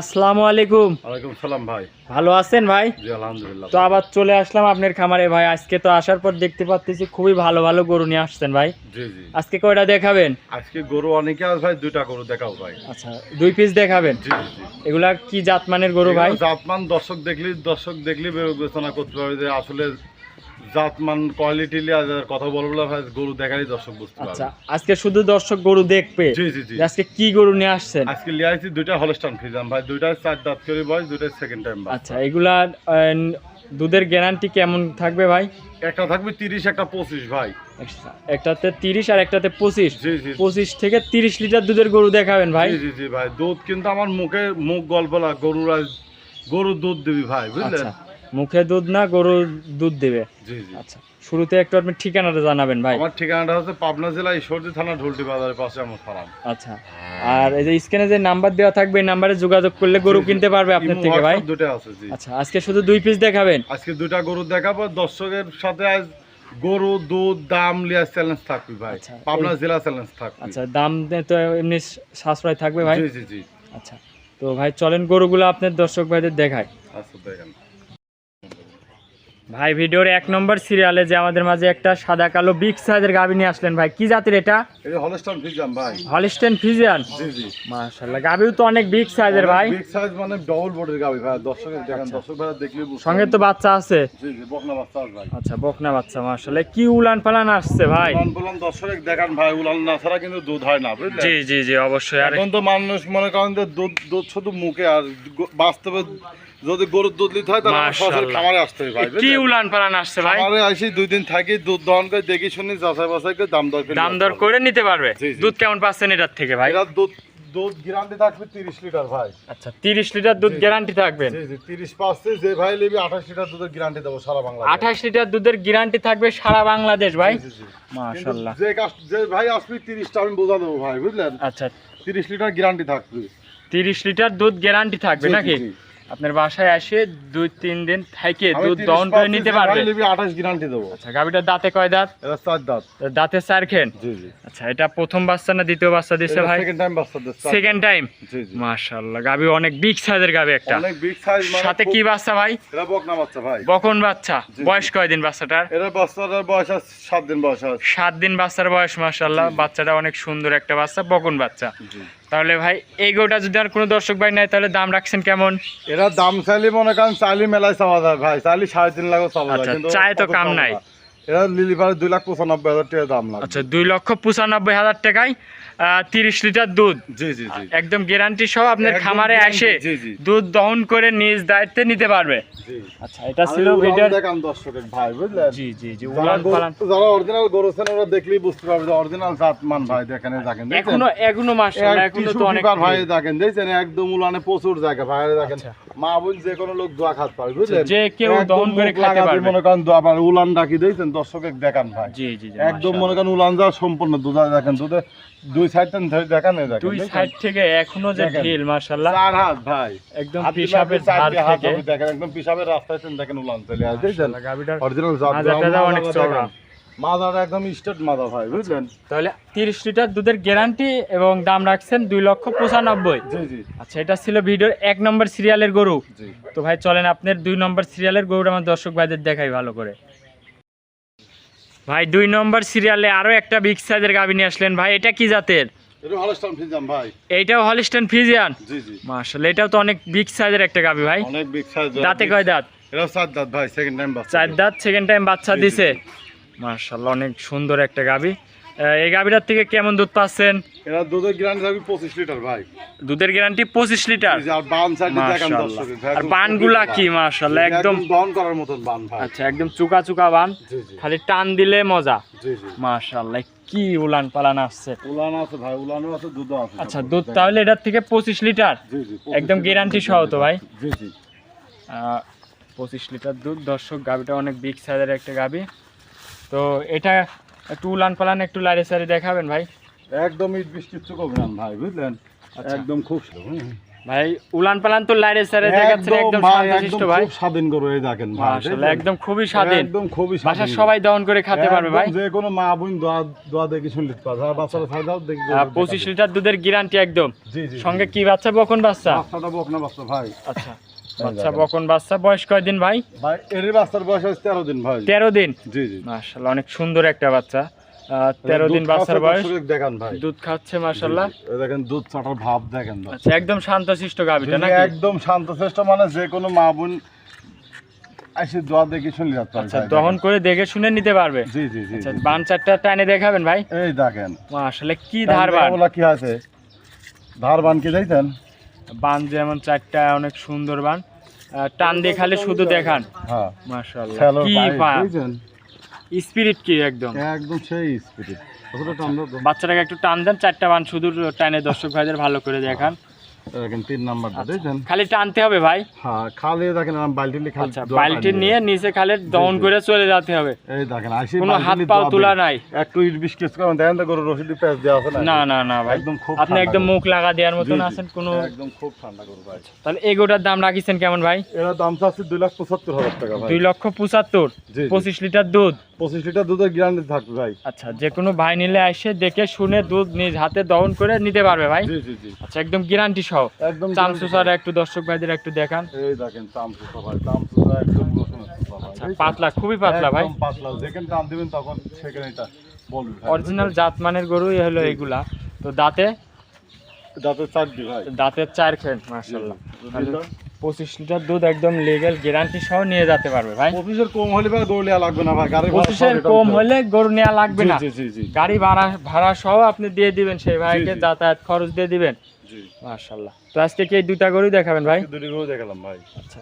আসসালামু আলাইকুম। ওয়ালাইকুম সালাম ভাই। ভালো আছেন ভাই? জি আলহামদুলিল্লাহ। তো আবার চলে আসলাম আপনার খামারে ভাই। আজকে তো আসার পর দেখতে পাচ্ছি খুবই ভালো ভালো গরু নিয়ে আসছেন ভাই। জি জি। আজকে কয়টা দেখাবেন? আজকে গরু অনেকে আছে ভাই দুইটা গরু দেখাও ভাই। আচ্ছা দুই পিস দেখাবেন? জি জি এগুলা কি জাতমানের গরু ভাই? জাতমান দর্শক দেখলি দর্শক দেখলি বিবেচনা করতে পারবে যে আসলে জাতমান কোয়ালিটি কথা বলব গরু দেখালি দর্শক বুঝতে আচ্ছা আজকে শুধু দর্শক গরু দেখবে? জি জি জি। আজকে কি গরু নিয়ে আসছেন? আজকে লিয়াইছি দুইটা হলস্টান ফিজাম ভাই দুইটা চার দাঁত করে বয়স দুইটা সেকেন্ড টাইম আচ্ছা এগুলা দুধের গ্যারান্টি কেমন থাকবে ভাই? একটা থাকবে তিরিশ একটা পঁচিশ ভাই। আচ্ছা, একটাতে তিরিশ আর একটাতে পঁচিশ। পঁচিশ থেকে তিরিশ লিটার দুধের গরু দেখাবেন ভাই। জি জি ভাই দুধ কিন্তু আমার মুখে মুখ গল্প না গরুর গরুর দুধ দিবি ভাই বুঝলেন? আচ্ছা। মুখে দুধ না গরু দুধ দেবে। জি জি। আচ্ছা শুরুতে একটু আপনি ঠিকানাটা জানাবেন ভাই। আমার ঠিকানাটা হচ্ছে পাবনা জেলা ঈশ্বরদী থানা ঢুলটি বাজারের পাশে আমার ফার্ম। আচ্ছা আর এই যে স্ক্রিনে যে নাম্বার দেওয়া থাকবে এই নাম্বারে যোগাযোগ করলে গরু। কিনতে পারবে আপনার থেকে ভাই। দুটো আছে জি। আচ্ছা আজকে শুধু দুই পিস দেখাবেন? আজকে দুটা গরু দেখাবো দর্শকের সাথে আজ গরু দুধ দাম লিয়া চ্যালেঞ্জ থাকবে ভাই। আচ্ছা, পাবনা জেলা চ্যালেঞ্জ থাকবে। আচ্ছা দাম তো এমনি সাশ্রয় থাকবে ভাই? জি জি জি। আচ্ছা তো ভাই চলেন গরুগুলো আপনার দর্শক ভাইদের দেখায় আচ্ছা দেখেন। ভাই ভিডিওর এক নম্বর সিরিয়ালে যে আমাদের মাঝে একটা সাদা কালো বিগ সাইজের গাভি নিয়ে আসলেন ভাই কি জাতের এটা? হলস্টন ফিজাম ভাই। হলিস্টেন ফিজিয়ান জি জি। মাশাআল্লাহ গাভিও তো অনেক বিগ সাইজের ভাই। বিগ সাইজ মানে ডবল বডির গাবি ভাই। দর্শকের দেখেন দর্শক ভাই দেখলে সঙ্গে তো বাচ্চা আছে। জি জি বকনা বাচ্চা আছে ভাই। আচ্ছা বকনা বাচ্চা মাশাআল্লাহ। কি উলান পালান আসছে ভাই? উলান বলান দর্শক দেখান ভাই। উলান না ছাড়া কিন্তু দুধ হয় না বুঝলেন? জি জি জি অবশ্যই। আর এখন তো মানুষ মনে করেন যে দুধ দুধ শুধু মুখে আর বাস্তবে যদি গরুর দুধ নিতে হয় তাহলে খামারে আসতে হবে ভাই কি উলান পালান আসছে ভাই? খামারে আসি দুই দিন থাকি দুধ দহন করে দেখি শুনি যাচাই বাছাই করে দাম দর দাম দর করে নিতে পারবে। দুধ কেমন পাচ্ছেন এটার থেকে ভাই? দুধ দুধ গ্যারান্টি থাকবে তিরিশ লিটার ভাই। আচ্ছা লিটার দুধ গ্যারান্টি জি জি পাঁচতে যে ভাই নিবি লিটার দুধের গ্যারান্টি দেবো সারা লিটার দুধের গ্যারান্টি থাকবে সারা বাংলাদেশ ভাই। মাশাআল্লাহ। যে যে ভাই আসবি তিরিশটা আমি বোঝা দেবো ভাই বুঝলেন? আচ্ছা। তিরিশ লিটার গ্যারান্টি থাকবে। তিরিশ লিটার দুধ গ্যারান্টি থাকবে নাকি। আপনার বাসায় এসে দুই তিন দিন থেকে দুধ 30 দহন করে নিতে পারবে? আঠাশ গ্যারান্টি দেবো। আচ্ছা গাভিটার দাঁতে কয় দাঁত? চার দাঁত। দাঁতে চার খেন? জি জি। আচ্ছা এটা প্রথম বাচ্চা না দ্বিতীয় বাচ্চা দিচ্ছে ভাই? সেকেন্ড টাইম বাচ্চা দিচ্ছে সেকেন্ড টাইম জি জি। মাশাআল্লাহ গাভি অনেক বিগ সাইজের গাভি একটা। অনেক বিগ সাইজ মানে সাথে কি বাচ্চা ভাই? বকনা বাচ্চা ভাই। বকন বাচ্চা। বয়স কয়দিন বাচ্চাটার? এরা বাচ্চাটার বয়স আছে সাত দিন বয়স আছে। সাত দিন বাচ্চার বয়স মাশাআল্লাহ। বাচ্চাটা অনেক সুন্দর একটা বাচ্চা বকন বাচ্চা। জি। তাহলে ভাই এই গরুটা যদি আর কোনো দর্শক ভাই নাই তাহলে দাম রাখছেন কেমন এরা দাম চাইলে মনে করেন চাইলে মেলায় চাওয়া যায় ভাই চাইলে সাড়ে তিন লাখ চাওয়া যায় আচ্ছা, চায় তো কাম নাই। যায়? এরা লিলিভারে দুই লাখ পঁচানব্বই হাজার টাকা দাম লাগে আচ্ছা দুই লক্ষ পঁচানব্বই হাজার টাকায় তিরিশ লিটার দুধ। জি জি জি। একদম গ্যারান্টি সহ আপনার খামারে এসে। দুধ দহন করে নিজ দায়িত্বে নিতে পারবে। আচ্ছা এটা ছিল উলান ভিডিওর দেখান দর্শকের ভাই বুঝলেন? জি জি জি উলান পালান। যারা অরিজিনাল গরু আছেন ওরা দেখলেই বুঝতে পারবে যে অরিজিনাল জাতমান ভাই দেখেন দেখেন? এখনও এখনও মাশাআল্লাহ এখনও তো অনেক ভাই দেখেন দেখছেন? একদম উলানে প্রচুর জায়গা ভাই দেখেন। আচ্ছা। মা বোন যে কোনো লোক দোয়া খাত পারে বুঝলেন? যে কেউ দহন করে খেতে পারবে। মনে করেন দোয়া পারে উলান ডাকি দিয়েছেন দর্শকের দেখান ভাই। জি জি জি একদম মনে করেন উলান সম্পূর্ণ দুধা দেখেন দুধে দুই সাইড দেখান দুই সাইড থেকে এখনও যে ঢিল মাশাআল্লাহ। চার হাত ভাই। একদম হাত দিলে পিসাবের আপনি চার ধার থেকে। দেখেন একদম পিসাবের রাস্তায় দেখেন উলান চলে আসে দেখছেন মাশাআল্লাহ, গাভীটার অরিজিনাল জাত অনেক চওড়া। মাদাটা একদম স্টেট মাদা ভাই বুঝলেন? তাহলে তিরিশ লিটার দুধের গ্যারান্টি এবং দাম রাখছেন দুই লক্ষ পঁচানব্বই। জি জি। আচ্ছা এটা ছিল ভিডিওর এক নম্বর সিরিয়ালের গরু। জি। তো ভাই চলেন আপনার দুই নম্বর সিরিয়ালের গরুটা আমার দর্শক ভাইদের দেখাই ভালো করে। ভাই দুই নম্বর সিরিয়ালে আরও একটা বিগ সাইজের গাভী নিয়ে আসলেন। ভাই এটা কি জাতের? এইটাও হলিস্টেন ফিজিয়ান জি এটাও তো অনেক বিগ সাইজের একটা গাভী ভাই। অনেক বিগ সাইজ দাঁতে কয় দাঁত? এটা চার দাঁত ভাই সেকেন্ড টাইম বাচ্চা চার দাঁত সেকেন্ড টাইম বাচ্চা দিছে। অনেক সুন্দর একটা গাভী আহ, এই গাভীটার থেকে কেমন দুধ পাচ্ছেন? এরা দুধের গ্রান্ড থাকবে পঁচিশ লিটার ভাই। দুধের গ্যারান্টি পঁচিশ লিটার? আর বান সাইড দেখান মাশাআল্লাহ দর্শকের আর বানগুলা কি মাশাআল্লাহ একদম করার মতন বান ভাই। আচ্ছা একদম চুকা চুকা বান। খালি টান দিলে মজা। জি জি। মাশাআল্লাহ কি উলান পালান আসছে। উলান আছে ভাই উলানও আছে দুধও আছে আচ্ছা দুধ তাহলে এটার থেকে পঁচিশ লিটার? জি জি একদম guarantee সহ তো ভাই? জি জি। পঁচিশ লিটার দুধ দর্শক গাভিটা অনেক বিগ সাইজের একটা গাভি। তো এটা একটু উলান পালান একটু লাড়ে সারি দেখাবেন ভাই? একদম ইট বৃষ্টির চোখ ভাই বুঝলেন? আচ্ছা। একদম খুব। ভাই উলান পালান তো লাইরে সারে দেখাচ্ছেন একদম শান্তশিষ্ট ভাই। খুব স্বাধীন গরু এই দেখেন মাশাআল্লাহ একদম খুবই স্বাধীন। একদম খুবই স্বাধীন। সবাই দহন করে খেতে পারবে ভাই। যে কোনো মা বোন দোয়া দোয়া দেখে শুনতে পারবে। আর বাচ্চারা খাই দাও দেখি আহ, লিটার দুধের গ্যারান্টি একদম। জি জি। সঙ্গে কি বাচ্চা বকন বাচ্চা? বাচ্চাটা বক না বাচ্চা ভাই। আচ্ছা। বাচ্চা বকন বাচ্চা বয়স কয়দিন ভাই? ভাই এর বাচ্চার বয়স হচ্ছে তেরো দিন ভাই। তেরো দিন? জি জি। মাশাল্লাহ অনেক সুন্দর একটা বাচ্চা। তেরো দিন বাচ্চার বয়স? দর্শক ভাই। দুধ খাচ্ছে মাশাল্লাহ জি, জি। এই দেখেন দুধ চাটার ভাব দেখেন আচ্ছা একদম শান্তশিষ্ট গাভিটা একদম মানে যে কোনো মা বোন এসে দোয়া দেখে যাচ্ছে আচ্ছা দহন করে দেখে শুনে নিতে পারবে? জি জি জি আচ্ছা বান চারটা টাইনে দেখাবেন ভাই? এই দেখেন। আসলে কি ধারবান। বলা কি আছে? ধার বান কি যাইতেন বান যেমন চারটা অনেক সুন্দর বান। টান দেখালে শুধু দেখান। হ্যাঁ। মাশাআল্লাহ। কি পাইপ, স্পিরিট কি একদম? একদম সেই স্পিরিট? বাচ্চাটাকে একটু টান দেন চারটা বান শুধু টানে। দর্শক ভাইদের ভালো করে দেখান। দেখেন তিন নাম্বারটা। খালি টানতে হবে ভাই। হ্যাঁ খালি দেখেন বালতি খালি বালতি নিয়ে নিচে খালি দহন করে চলে যেতে হবে। এই দেখেন আইসি কোনো হাত নিয়ে তোলা নাই। একটু ইট বিস্কিট করেন দেখেন তো গরু রসিদি প্যাঁচ দেওয়া আছে না? না না ভাই। একদম খুব আপনি একদম মুখ লাগা দেওয়ার মতন জি, জি। আছেন কোনো একদম খুব ঠান্ডা গরু ভাই। তাহলে এগোটার দাম রাখিছেন কেমন ভাই? এরা দাম দুই লাখ হাজার টাকা ভাই। লক্ষ পঁচাত্তর জি, জি। পঁচিশ লিটার দুধ। পঁচিশ লিটার দুধের গ্যারান্টি থাকবে ভাই। আচ্ছা যে কোনো ভাই নিলে এসে দেখে শুনে দুধ নিজ হাতে দহন করে নিতে পারবে ভাই। জি জি জি। আচ্ছা একদম গ্যারান্টি সহ। একদম চামচু স্যার একটু দর্শক ভাইদের একটু দেখান। এই দেখেন চামচুসা ভাই চামচুসা একদম। আচ্ছা পাতলা খুবই পাতলা ভাই। পাতলা। যেখানে দাম দিবেন তখন সেখানে এটা বলবেন। অরিজিনাল জাতমানের গরুই হলো এগুলা। তো দাঁতে? দাঁতের চারটি ভাই। দাঁতের চার খেন তাহলে পঁচিশ লিটার দুধ একদম লিগেল গ্যারান্টি সহ নিয়ে যেতে পারবে ভাই। পঁচিশের কম হলে ভাই দৌড় নেওয়া লাগবে না ভাই গাড়ি পঁচিশের কম হলে গরু নেওয়া লাগবে না। গাড়ি ভাড়া ভাড়া সহ আপনি দিয়ে দিবেন সেই ভাইকে যাতায়াত খরচ দিয়ে দিবেন। মার্শাল্লাহ তো আজকে কি এই দুইটা গরুই দেখাবেন ভাই? দুটি গরু দেখালাম ভাই। আচ্ছা।